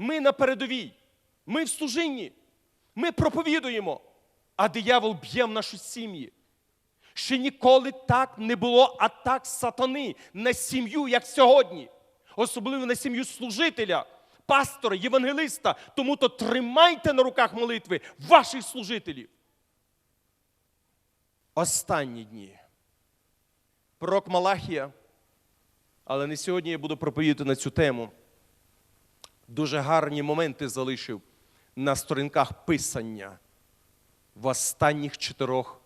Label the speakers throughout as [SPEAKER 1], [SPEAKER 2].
[SPEAKER 1] Ми на передовій, ми в служінні, ми проповідуємо, а диявол б'є в нашу сім'ї. Ще ніколи так не було атак сатани на сім'ю, як сьогодні, особливо на сім'ю служителя, пастора, євангелиста. Тому то тримайте на руках молитви ваших служителів. Останні дні. Пророк Малахія, але не сьогодні я буду проповідати на цю тему. Дуже гарні моменти залишив на сторінках писання в останніх чотирьох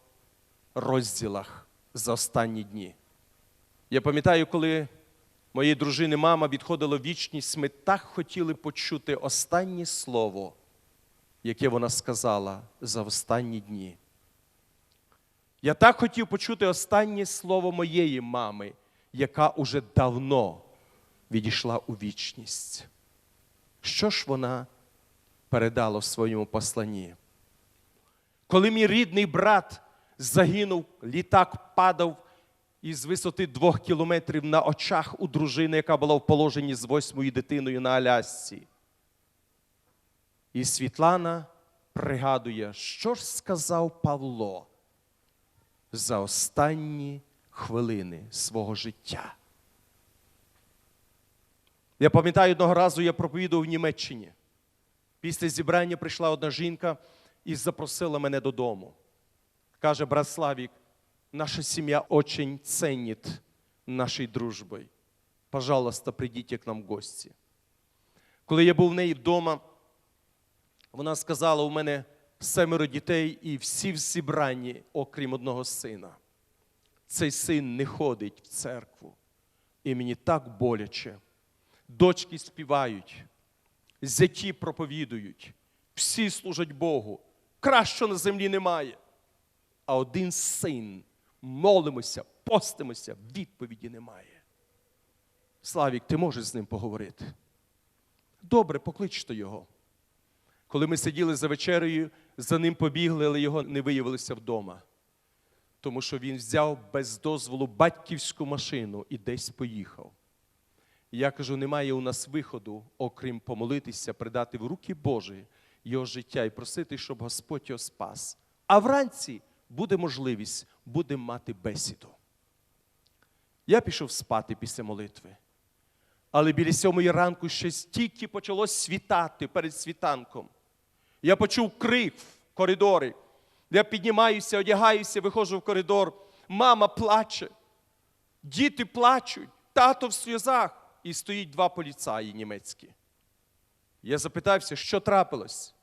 [SPEAKER 1] розділах за останні дні. Я пам'ятаю, коли моєї дружини мама відходила в вічність, ми так хотіли почути останнє слово, яке вона сказала за останні дні. Я так хотів почути останнє слово моєї мами, яка уже давно відійшла у вічність. Що ж вона передала в своєму посланні? Коли мій рідний брат загинув, літак падав із висоти двох кілометрів на очах у дружини, яка була в положенні з восьмою дитиною на Алясці. І Світлана пригадує, що ж сказав Павло за останні хвилини свого життя. Я пам'ятаю, одного разу я проповідував в Німеччині. Після зібрання прийшла одна жінка і запросила мене додому. Каже, брат Славік, наша сім'я очень ценит нашей дружбой. Пожалуйста, прийдіть к нам в гості. Коли я був в неї вдома, вона сказала, у мене семеро дітей і всі в зібранні, окрім одного сина. Цей син не ходить в церкву. І мені так боляче. Дочки співають, зяті проповідують, всі служать Богу. Краще на землі немає. А один син, молимося, постимося, відповіді немає. Славік, ти можеш з ним поговорити? Добре, покличте його. Коли ми сиділи за вечерею, за ним побігли, але його не виявилося вдома. Тому що він взяв без дозволу батьківську машину і десь поїхав. Я кажу, немає у нас виходу, окрім помолитися, придати в руки Божі його життя і просити, щоб Господь його спас. А вранці буде можливість, будемо мати бесіду. Я пішов спати після молитви. Але біля сьомої ранку ще стільки почало світати перед світанком. Я почув крик в коридорі. Я піднімаюся, одягаюся, виходжу в коридор. Мама плаче, діти плачуть, тато в сльозах. І стоїть два поліцаї німецькі. Я запитався, що трапилось.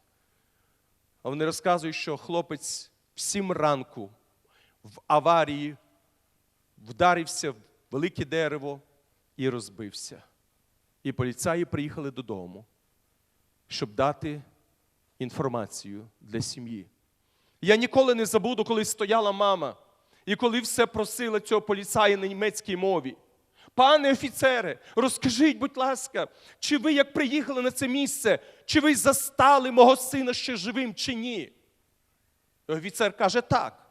[SPEAKER 1] А вони розказують, що хлопець в сім ранку в аварії вдарився в велике дерево і розбився. І поліцаї приїхали додому, щоб дати інформацію для сім'ї. Я ніколи не забуду, коли стояла мама, і коли все просила цього поліцая на німецькій мові. Пане офіцере, розкажіть, будь ласка, чи ви, як приїхали на це місце, чи ви застали мого сина ще живим, чи ні? Офіцер каже так.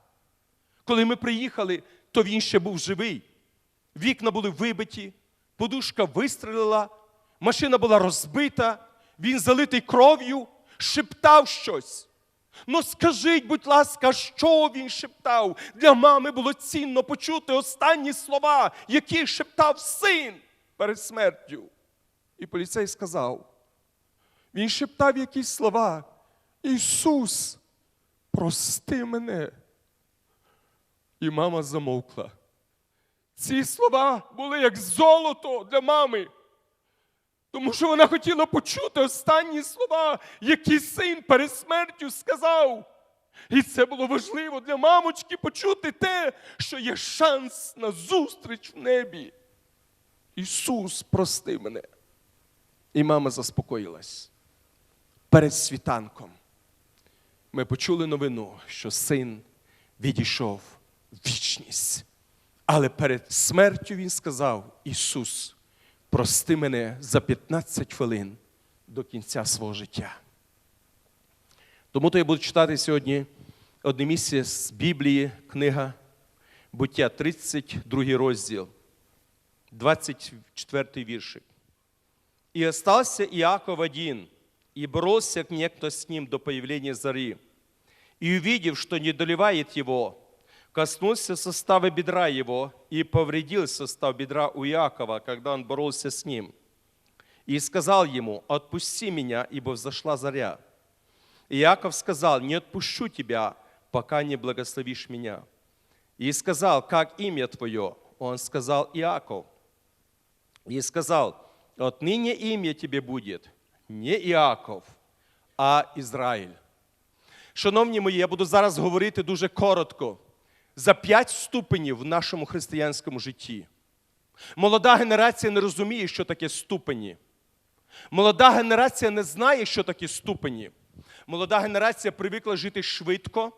[SPEAKER 1] Коли ми приїхали, то він ще був живий. Вікна були вибиті, подушка вистрелила, машина була розбита, він залитий кров'ю, шептав щось. Ну скажіть, будь ласка, що він шептав? Для мами було цінно почути останні слова, які шептав син перед смертю. І поліцей сказав: він шептав якісь слова. Ісус, прости мене. І мама замовкла. Ці слова були як золото для мами. Тому що вона хотіла почути останні слова, які син перед смертю сказав. І це було важливо для мамочки почути те, що є шанс на зустріч в небі. Ісус, прости мене. І мама заспокоїлась. Перед світанком ми почули новину, що син відійшов в вічність. Але перед смертю він сказав: Ісус, прости мене за 15 хвилин до кінця свого життя. Тому то я буду читати сьогодні одне місце з Біблії, книга Буття, 32 розділ, 24 віршик. И остался Иаков один, и боролся некто с ним до появления зари. И увидев, что не доливает его, коснулся состава бедра его и повредил состав бедра у Иакова, когда он боролся с ним. И сказал ему, отпусти меня, ибо взошла заря. И Иаков сказал, не отпущу тебя, пока не благословишь меня. И сказал, как имя твое? Он сказал, Иаков. И сказал, отныне имя тебе будет не Іаков, а Ізраїль. Шановні мої, я буду зараз говорити дуже коротко За п'ять ступенів в нашому християнському житті. Молода генерація не розуміє, що таке ступені. Молода генерація не знає, що таке ступені. Молода генерація привикла жити швидко,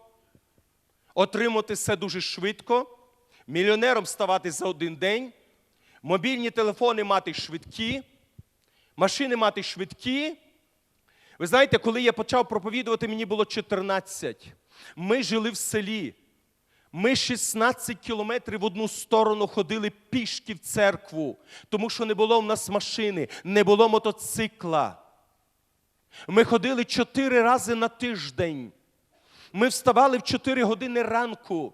[SPEAKER 1] отримати все дуже швидко, мільйонером ставати за один день, мобільні телефони мати швидкі, машини мати швидкі. Ви знаєте, коли я почав проповідувати, мені було 14. Ми жили в селі. Ми 16 кілометрів в одну сторону ходили пішки в церкву, тому що не було в нас машини, не було мотоцикла. Ми ходили чотири рази на тиждень. Ми вставали в 4 години ранку.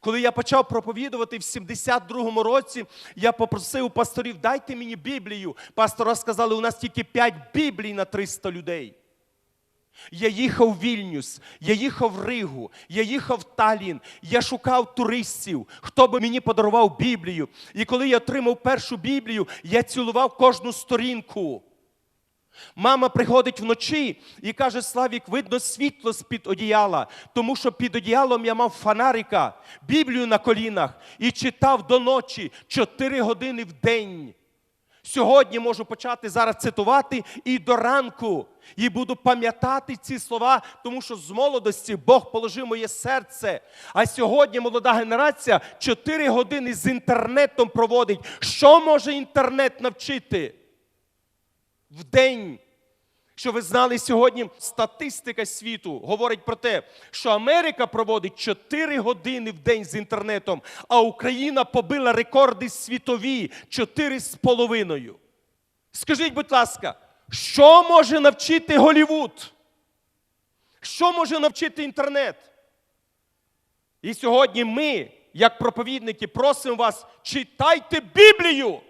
[SPEAKER 1] Коли я почав проповідувати в 72-му році, я попросив пасторів, дайте мені Біблію. Пастора сказали, у нас тільки 5 Біблій на 300 людей. Я їхав в Вільнюс, я їхав в Ригу, я їхав в Талін, я шукав туристів, хто би мені подарував Біблію. І коли я отримав першу Біблію, я цілував кожну сторінку. Мама приходить вночі і каже: Славік, видно світло з-під одіяла, тому що під одіялом я мав фонарика, Біблію на колінах і читав до ночі 4 години в день. Сьогодні можу почати зараз цитувати і до ранку, і буду пам'ятати ці слова, тому що з молодості Бог положив моє серце. А сьогодні молода генерація 4 години з інтернетом проводить. Що може інтернет навчити? в день. Що ви знали сьогодні, статистика світу говорить про те, що Америка проводить 4 години в день з інтернетом, а Україна побила рекорди світові 4,5. Скажіть, будь ласка, що може навчити Голівуд? Що може навчити інтернет? І сьогодні ми, як проповідники, просимо вас, читайте Біблію.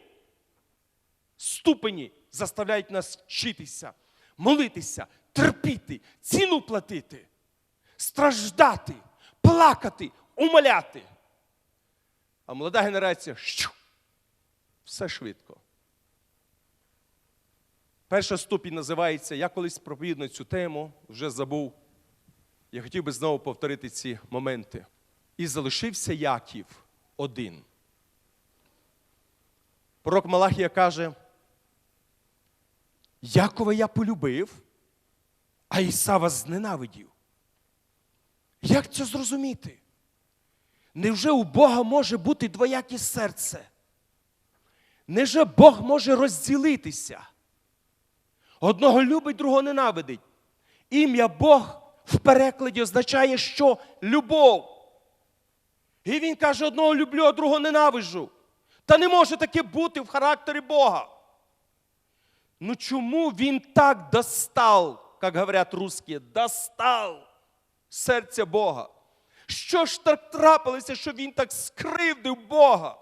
[SPEAKER 1] Ступені заставляють нас вчитися, молитися, терпіти, ціну платити, страждати, плакати, умоляти. А молода генерація щу, все швидко. Перша ступінь називається, я колись проповідав цю тему, вже забув. Я хотів би знову повторити ці моменти. І залишився Яків один. Пророк Малахія каже, Якова я полюбив, а Ісава зненавидів. Як це зрозуміти? Невже у Бога може бути двояке серце? Невже Бог може розділитися? Одного любить, другого ненавидить. Ім'я Бог в перекладі означає, що любов. І він каже: одного люблю, а другого ненавиджу. Та не може таке бути в характері Бога. Ну чому він так достал, як говорять русські, достал серця Бога? Що ж так трапилося, що він так скривдив Бога?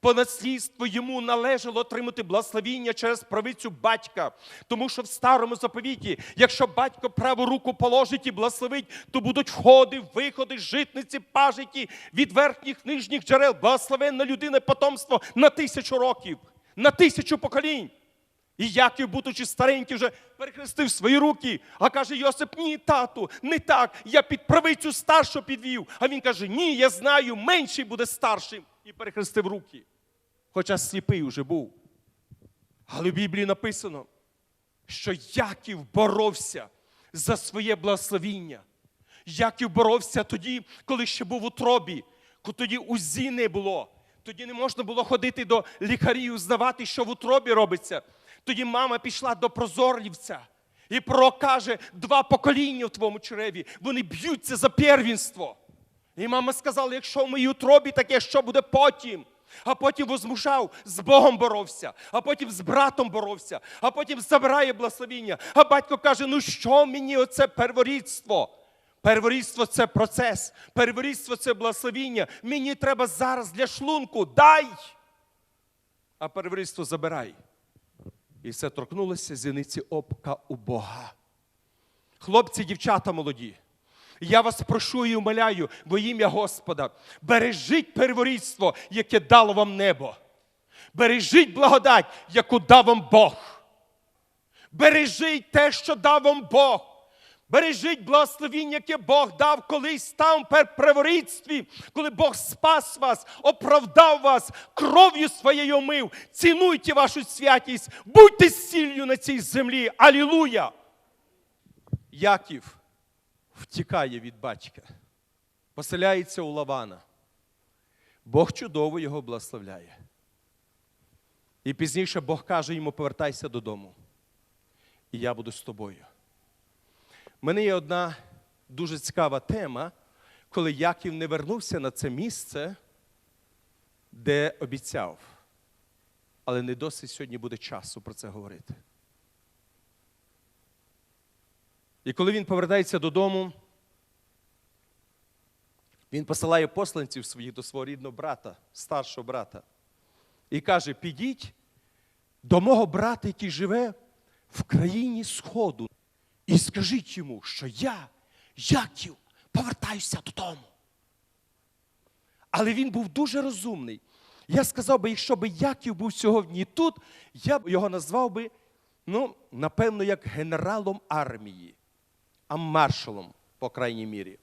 [SPEAKER 1] По наслідству йому належало отримати благословіння через правицю батька, тому що в старому заповіті, якщо батько праву руку положить і благословить, то будуть входи, виходи, житниці, пажиті від верхніх нижніх джерел, благословенна людина потомство на тисячу років, на тисячу поколінь. І Яків, будучи старенький, вже перехрестив свої руки, а каже Йосип, ні, тату, не так. Я під правицю старшу підвів. А він каже: Ні, я знаю, менший буде старшим. І перехрестив руки. Хоча сліпий уже був. Але в Біблії написано, що Яків боровся за своє благословіння. Яків боровся тоді, коли ще був у тробі, тоді узі не було. Тоді не можна було ходити до лікарів, узнавати, що в утробі робиться. Тоді мама пішла до прозорливця і пророк каже, два покоління в твоєму чреві, вони б'ються за первенство. І мама сказала, якщо в моїй утробі таке, що буде потім? а потім возмушав, з Богом боровся, а потім з братом боровся, а потім забирає благословіння. А батько каже: ну що мені оце перворідство? Перворідство це процес, перворідство це благословіння. Мені треба зараз для шлунку. Дай! А перворідство забирай. І все торкнулося зіниці опка у Бога. Хлопці, дівчата молоді, я вас прошу і умоляю во ім'я Господа, бережіть перворідство, яке дало вам небо. Бережіть благодать, яку дав вам Бог. Бережіть те, що дав вам Бог. Бережіть благословіння, яке Бог дав колись там пер перворідстві, коли Бог спас вас, оправдав вас, кров'ю своєю омив. Цінуйте вашу святість, будьте сіллю на цій землі. Алілуя! Яків втікає від батька, поселяється у Лавана. Бог чудово його благословляє. І пізніше Бог каже йому: повертайся додому, і я буду з тобою. У мене є одна дуже цікава тема, коли Яків не вернувся на це місце, де обіцяв. Але не досить сьогодні буде часу про це говорити. І коли він повертається додому, він посилає посланців своїх до свого рідного брата, старшого брата, і каже: підіть до мого брата, який живе в країні Сходу, і скажіть йому, що я, Яків, повертаюся додому. Але він був дуже розумний. Я сказав би, якщо би Яків був сьогодні тут, я б його назвав би, ну, напевно, як генералом армії, а маршалом, по крайній мірі.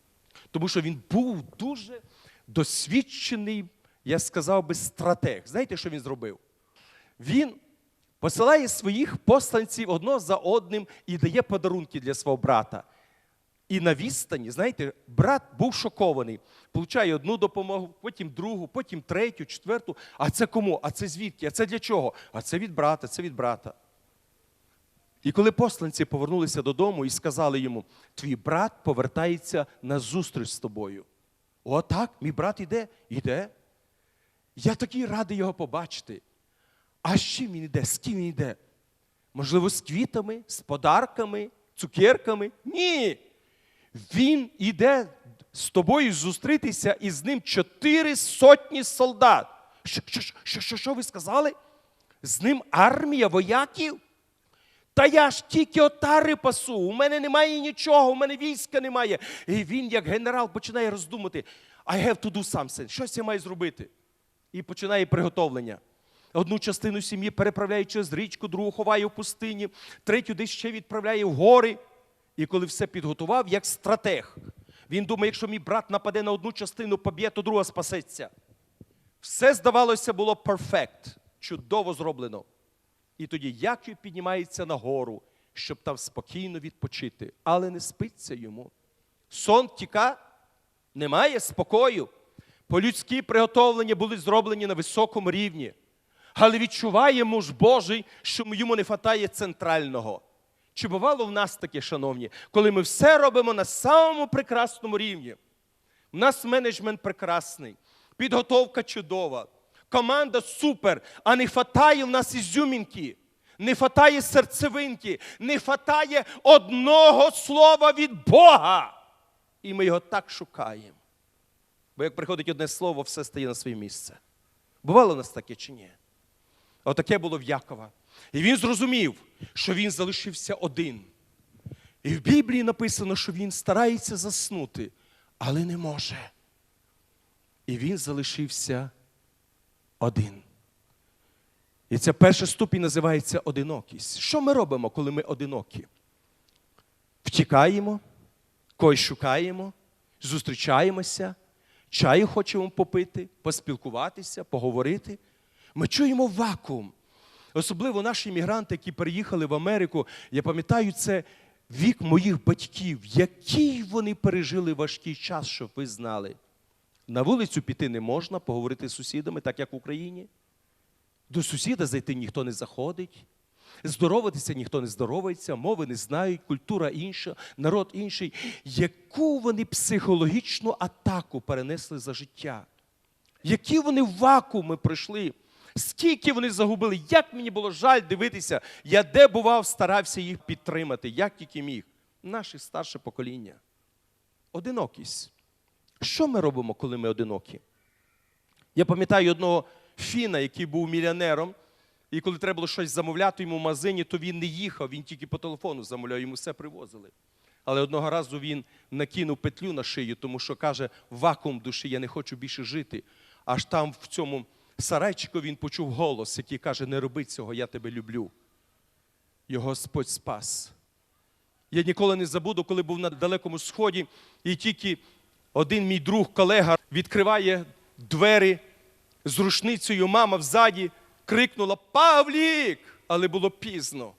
[SPEAKER 1] Тому що він був дуже досвідчений, я сказав би, стратег. Знаєте, що він зробив? Він посилає своїх посланців одного за одним і дає подарунки для свого брата. І на відстані, знаєте, брат був шокований. Получає одну допомогу, потім другу, потім третю, четверту. А це кому? А це звідки? А це для чого? А це від брата, це від брата. І коли посланці повернулися додому і сказали йому: твій брат повертається на зустріч з тобою. О, так, мій брат іде? Іде. Я такий радий його побачити. А з чим він іде? З ким він йде? Можливо, з квітами, з подарками, цукерками? Ні. Він іде з тобою зустрітися і з ним чотири сотні солдат. Що, що, що, що, що ви сказали? З ним армія вояків? Та я ж тільки отари пасу, у мене немає нічого, у мене війська немає. І він, як генерал, починає роздумати: I have to do something, щось я маю зробити. І починає приготовлення. Одну частину сім'ї переправляє через річку, другу ховає в пустині, третю десь ще відправляє в гори. І коли все підготував, як стратег, він думає, якщо мій брат нападе на одну частину, поб'є, то друга спасеться. Все, здавалося, було перфект, чудово зроблено. І тоді Яків піднімається на гору, щоб там спокійно відпочити, але не спиться йому. Сон тіка, немає спокою. По-людськи приготовлення були зроблені на високому рівні. Але відчуває муж Божий, що йому не вистачає центрального. Чи бувало в нас таке, шановні, коли ми все робимо на самому прекрасному рівні? У нас менеджмент прекрасний, підготовка чудова, команда супер, а не хватає в нас ізюмінки, не хватає серцевинки, не хватає одного слова від Бога. І ми його так шукаємо. Бо як приходить одне слово, все стає на своє місце. Бувало в нас таке чи ні? Отаке було в Якова. І він зрозумів, що він залишився один. І в Біблії написано, що він старається заснути, але не може. І він залишився один. І ця перша ступінь називається одинокість. Що ми робимо, коли ми одинокі? Втікаємо, когось шукаємо, зустрічаємося, чаю хочемо попити, поспілкуватися, поговорити. Ми чуємо вакуум. Особливо наші іммігранти, які переїхали в Америку, я пам'ятаю, це вік моїх батьків, який вони пережили важкий час, щоб ви знали. На вулицю піти не можна, поговорити з сусідами, так як в Україні. До сусіда зайти ніхто не заходить. Здороватися ніхто не здоровається, мови не знають, культура інша, народ інший. Яку вони психологічну атаку перенесли за життя? Які вони вакууми пройшли, скільки вони загубили, як мені було жаль дивитися. Я де бував, старався їх підтримати, як тільки міг. Наше старше покоління. Одинокість. Що ми робимо, коли ми одинокі? Я пам'ятаю одного фіна, який був мільйонером, і коли треба було щось замовляти йому в магазині, то він не їхав, він тільки по телефону замовляв, йому все привозили. Але одного разу він накинув петлю на шию, тому що каже, вакуум душі, я не хочу більше жити. Аж там в цьому сарайчику він почув голос, який каже: Не роби цього, я тебе люблю. Його Господь спас. Я ніколи не забуду, коли був на Далекому Сході, і тільки один мій друг, колега, відкриває двері з рушницею, мама взаді крикнула Павлік! Але було пізно.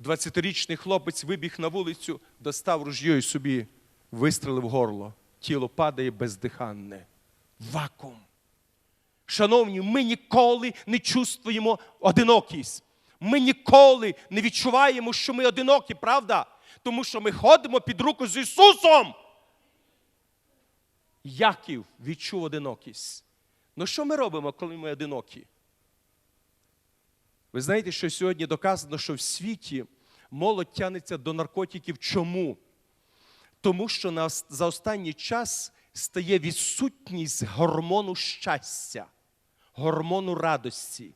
[SPEAKER 1] 20-річний хлопець вибіг на вулицю, достав ружьо і собі вистрелив горло. Тіло падає бездиханне. Вакуум. Шановні, ми ніколи не чувствуємо одинокість. Ми ніколи не відчуваємо, що ми одинокі, правда? Тому що ми ходимо під руку з Ісусом. Яків відчув одинокість. Ну що ми робимо, коли ми одинокі? Ви знаєте, що сьогодні доказано, що в світі молодь тянеться до наркотиків. Чому? Тому що за останній час стає відсутність гормону щастя, гормону радості.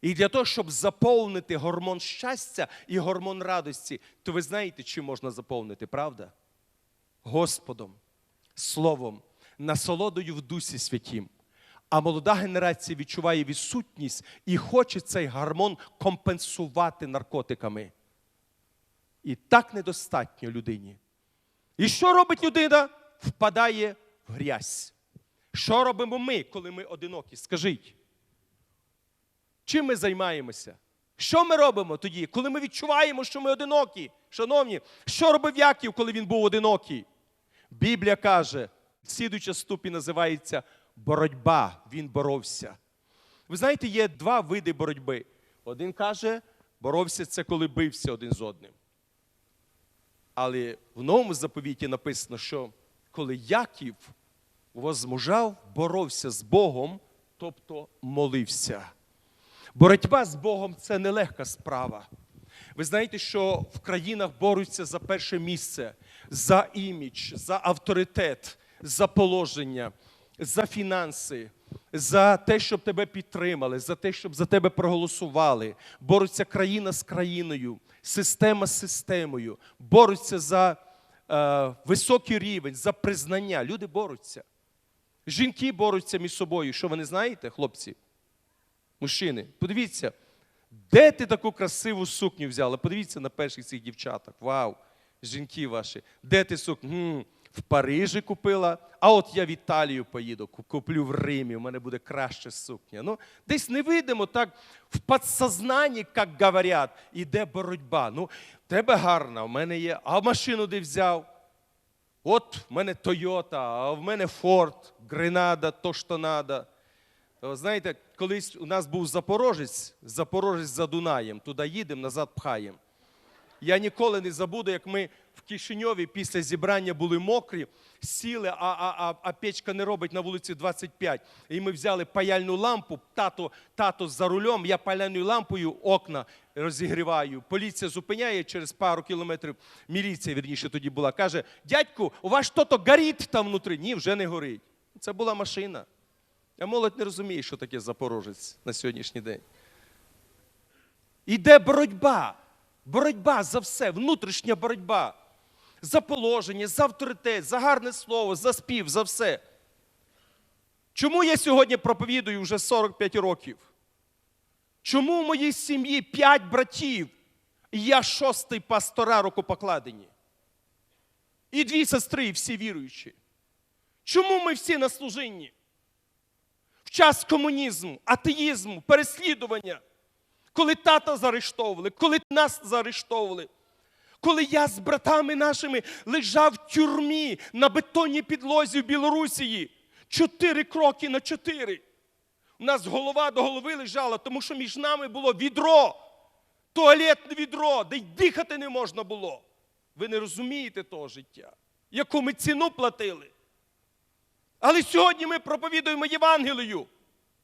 [SPEAKER 1] І для того, щоб заповнити гормон щастя і гормон радості, то ви знаєте, чим можна заповнити, правда? Господом, Словом, насолодою в Дусі Святім. А молода генерація відчуває відсутність і хоче цей гормон компенсувати наркотиками. І так недостатньо людині. І що робить людина? Впадає в грязь. Що робимо ми, коли ми одинокі? Скажіть. Чим ми займаємося? Що ми робимо тоді, коли ми відчуваємо, що ми одинокі? Шановні, що робив Яків, коли він був одинокий? Біблія каже, слідуюча ступінь називається боротьба. Він боровся. Ви знаєте, є два види боротьби. Один каже, боровся це коли бився один з одним. Але в новому заповіті написано, що коли Яків возмужав, боровся з Богом, тобто молився. Боротьба з Богом це нелегка справа. Ви знаєте, що в країнах борються за перше місце, за імідж, за авторитет, за положення, за фінанси, за те, щоб тебе підтримали, за те, щоб за тебе проголосували. Борються країна з країною, система з системою, борються за е, високий рівень, за признання. Люди борються. Жінки борються між собою. Що ви не знаєте, хлопці? Мужчини, подивіться, де ти таку красиву сукню взяла? Подивіться на перших цих дівчаток. Вау! Жінки ваші. Де ти сукню? В Парижі купила, а от я в Італію поїду, куплю в Римі, у мене буде краще сукня. Ну, десь невидимо, так в підсознанні, як говорять, іде боротьба. Ну, тебе гарна, в мене є, а машину де взяв? От в мене Тойота, а в мене Форд, Гренада, то що треба. Знаєте, колись у нас був Запорожець, Запорожець за Дунаєм, туди їдемо, назад пхаємо. Я ніколи не забуду, як ми в Кишиньові після зібрання були мокрі, сіли, а, а, а, а печка не робить на вулиці 25. І ми взяли паяльну лампу, тато, тато за рулем, я паяльною лампою окна розігріваю. Поліція зупиняє через пару кілометрів. Міліція, вірніше, тоді була. Каже: дядьку, у вас щось горить там внутрі. Ні, вже не горить. Це була машина. А молодь не розуміє, що таке Запорожець на сьогоднішній день. Іде боротьба. Боротьба за все, внутрішня боротьба. За положення, за авторитет, за гарне слово, за спів, за все. Чому я сьогодні проповідую вже 45 років? Чому в моїй сім'ї 5 братів, і я шостий пастора рукопокладені? І дві сестри, і всі віруючі. Чому ми всі на служінні? В час комунізму, атеїзму, переслідування коли тата заарештовували, коли нас заарештовували, коли я з братами нашими лежав в тюрмі на бетонній підлозі в Білорусії, чотири кроки на чотири. У нас голова до голови лежала, тому що між нами було відро, туалетне відро, де й дихати не можна було. Ви не розумієте того життя, яку ми ціну платили. Але сьогодні ми проповідуємо Євангелію.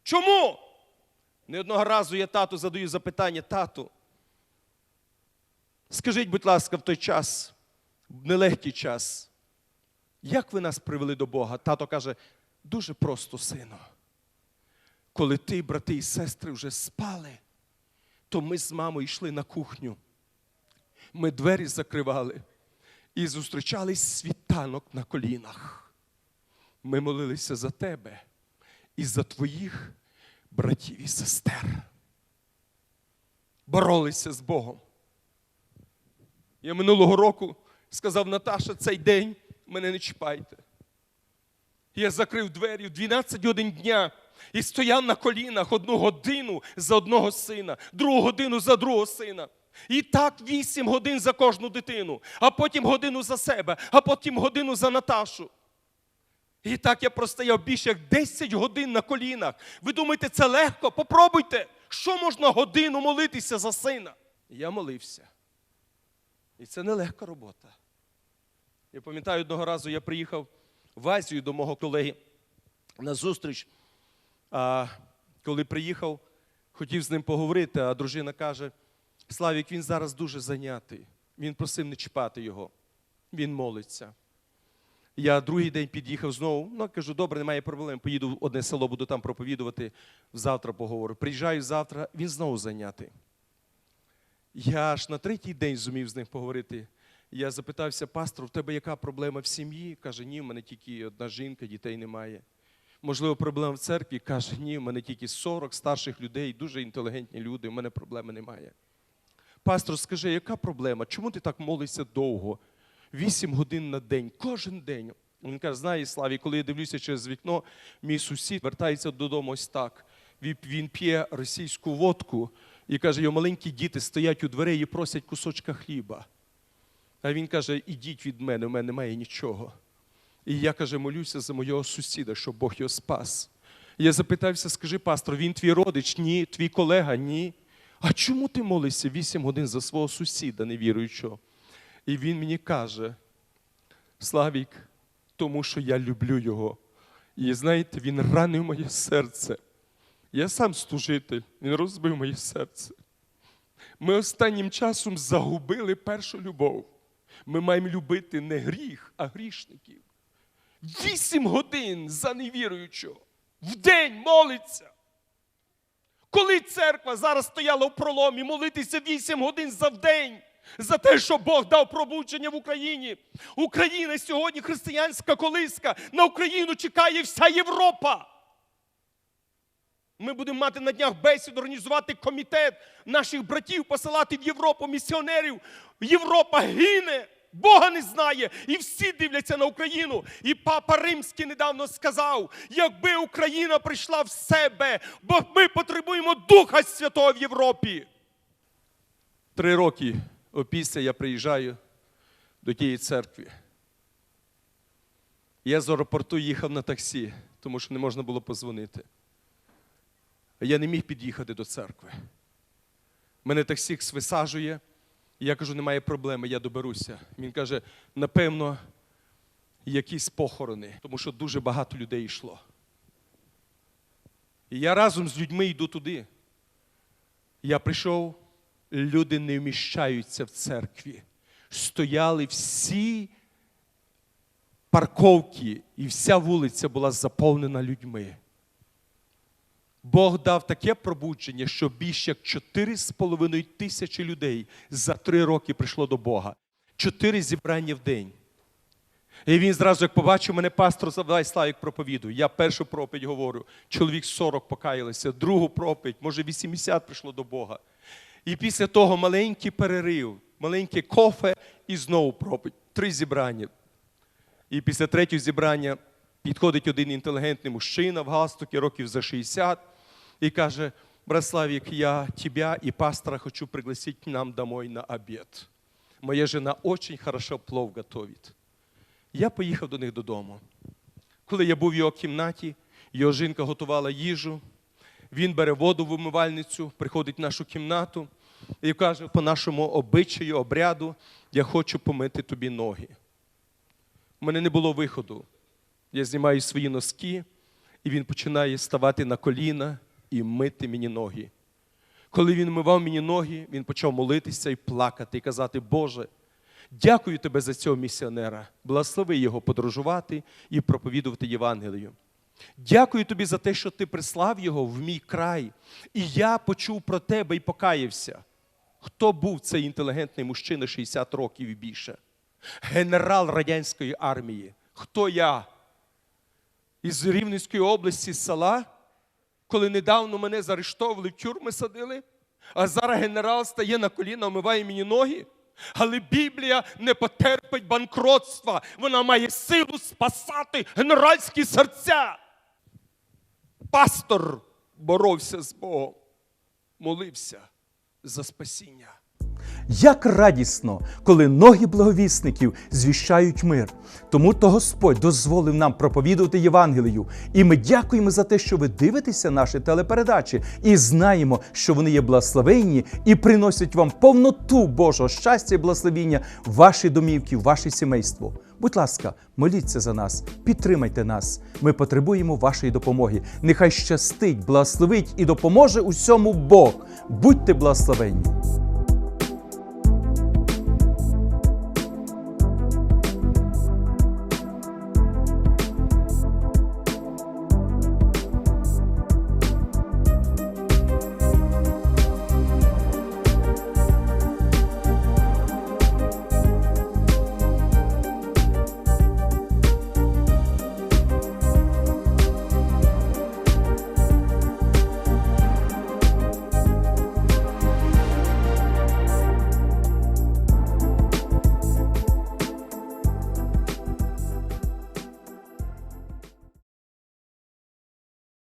[SPEAKER 1] Чому? Не одного разу я тату задаю запитання, тату. Скажіть, будь ласка, в той час, в нелегкий час, як ви нас привели до Бога? Тато каже, дуже просто, сину. Коли ти, брати і сестри, вже спали, то ми з мамою йшли на кухню. Ми двері закривали і зустрічались світанок на колінах. Ми молилися за тебе і за твоїх братів і сестер. Боролися з Богом. Я минулого року сказав Наташа, цей день мене не чіпайте. Я закрив двері в 12 годин дня і стояв на колінах одну годину за одного сина, другу годину за другого сина. І так вісім годин за кожну дитину, а потім годину за себе, а потім годину за Наташу. І так я простояв більше як 10 годин на колінах. Ви думаєте, це легко? Попробуйте, що можна годину молитися за сина? Я молився. І це нелегка робота. Я пам'ятаю, одного разу я приїхав в Азію до мого колеги на зустріч. А коли приїхав, хотів з ним поговорити, а дружина каже: Славік, він зараз дуже зайнятий. Він просив не чіпати його. Він молиться. Я другий день під'їхав знову. Ну, кажу, добре, немає проблем. Поїду в одне село, буду там проповідувати. Завтра поговорю. Приїжджаю завтра, він знову зайнятий. Я аж на третій день зумів з ним поговорити. Я запитався, пастор, в тебе яка проблема в сім'ї? Каже, ні, в мене тільки одна жінка, дітей немає. Можливо, проблема в церкві? Каже, ні, в мене тільки 40 старших людей, дуже інтелігентні люди, в мене проблеми немає. Пастор, скажи, яка проблема? Чому ти так молишся довго? Вісім годин на день, кожен день. Він каже, знаєш, Славі, коли я дивлюся через вікно, мій сусід вертається додому ось так. Він п'є російську водку і каже, його маленькі діти стоять у дверей і просять кусочка хліба. А він каже: ідіть від мене, у мене немає нічого. І я каже, молюся за мого сусіда, щоб Бог його спас. Я запитався, скажи, пастор, він твій родич? Ні, твій колега? Ні. А чому ти молишся вісім годин за свого сусіда, невіруючого? І він мені каже: Славік, тому що я люблю його. І знаєте, він ранив моє серце. Я сам служитель, він розбив моє серце. Ми останнім часом загубили першу любов. Ми маємо любити не гріх, а грішників. Вісім годин за невіруючого. В день молиться. Коли церква зараз стояла в проломі, молитися вісім годин за вдень, за те, що Бог дав пробудження в Україні. Україна сьогодні християнська колиска. На Україну чекає вся Європа. Ми будемо мати на днях бесіду, організувати комітет наших братів, посилати в Європу місіонерів. Європа гине, Бога не знає, і всі дивляться на Україну. І папа Римський недавно сказав: якби Україна прийшла в себе, бо ми потребуємо Духа Святого в Європі. Три роки опісля я приїжджаю до тієї церкви. Я з аеропорту їхав на таксі, тому що не можна було позвонити. Я не міг під'їхати до церкви. Мене таксі висаджує, і я кажу, немає проблеми, я доберуся. Він каже, напевно, якісь похорони, тому що дуже багато людей йшло. І я разом з людьми йду туди. Я прийшов, люди не вміщаються в церкві. Стояли всі парковки, і вся вулиця була заповнена людьми. Бог дав таке пробудження, що більше як 4,5 тисячі людей за три роки прийшло до Бога. Чотири зібрання в день. І він зразу, як побачив мене, пастор Завдай Славік проповідує. Я першу проповідь говорю, чоловік 40 покаялися, другу проповідь, може 80 прийшло до Бога. І після того маленький перерив, маленьке кофе і знову проповідь. Три зібрання. І після третього зібрання підходить один інтелігентний мужчина в галстукі, років за 60, і каже: Браславік, я тебя і пастора хочу пригласить к нам домой на обід. Моя жена очень хорошо плов готовить. Я поїхав до них додому. Коли я був в його кімнаті, його жінка готувала їжу, він бере воду в умивальницю, приходить в нашу кімнату і каже, по нашому обичаю, обряду, я хочу помити тобі ноги. У мене не було виходу. Я знімаю свої носки, і він починає ставати на коліна і мити мені ноги. Коли він мивав мені ноги, він почав молитися і плакати, і казати: Боже, дякую тебе за цього місіонера. Благослови його подорожувати і проповідувати Євангелію. Дякую тобі за те, що ти прислав його в мій край, і я почув про тебе і покаявся. Хто був цей інтелігентний мужчина 60 років і більше? Генерал радянської армії. Хто я? Із Рівненської області з села, коли недавно мене заарештовували, в тюрми садили, а зараз генерал стає на коліна, омиває мені ноги. Але Біблія не потерпить банкротства. Вона має силу спасати генеральські серця. Пастор боровся з Богом, молився за спасіння.
[SPEAKER 2] Як радісно, коли ноги благовісників звіщають мир. Тому то Господь дозволив нам проповідувати Євангелію. І ми дякуємо за те, що ви дивитеся наші телепередачі, і знаємо, що вони є благословенні і приносять вам повноту Божого щастя і благословіння в ваші домівки, в ваше сімейство. Будь ласка, моліться за нас, підтримайте нас. Ми потребуємо вашої допомоги. Нехай щастить, благословить і допоможе усьому Бог. Будьте благословенні!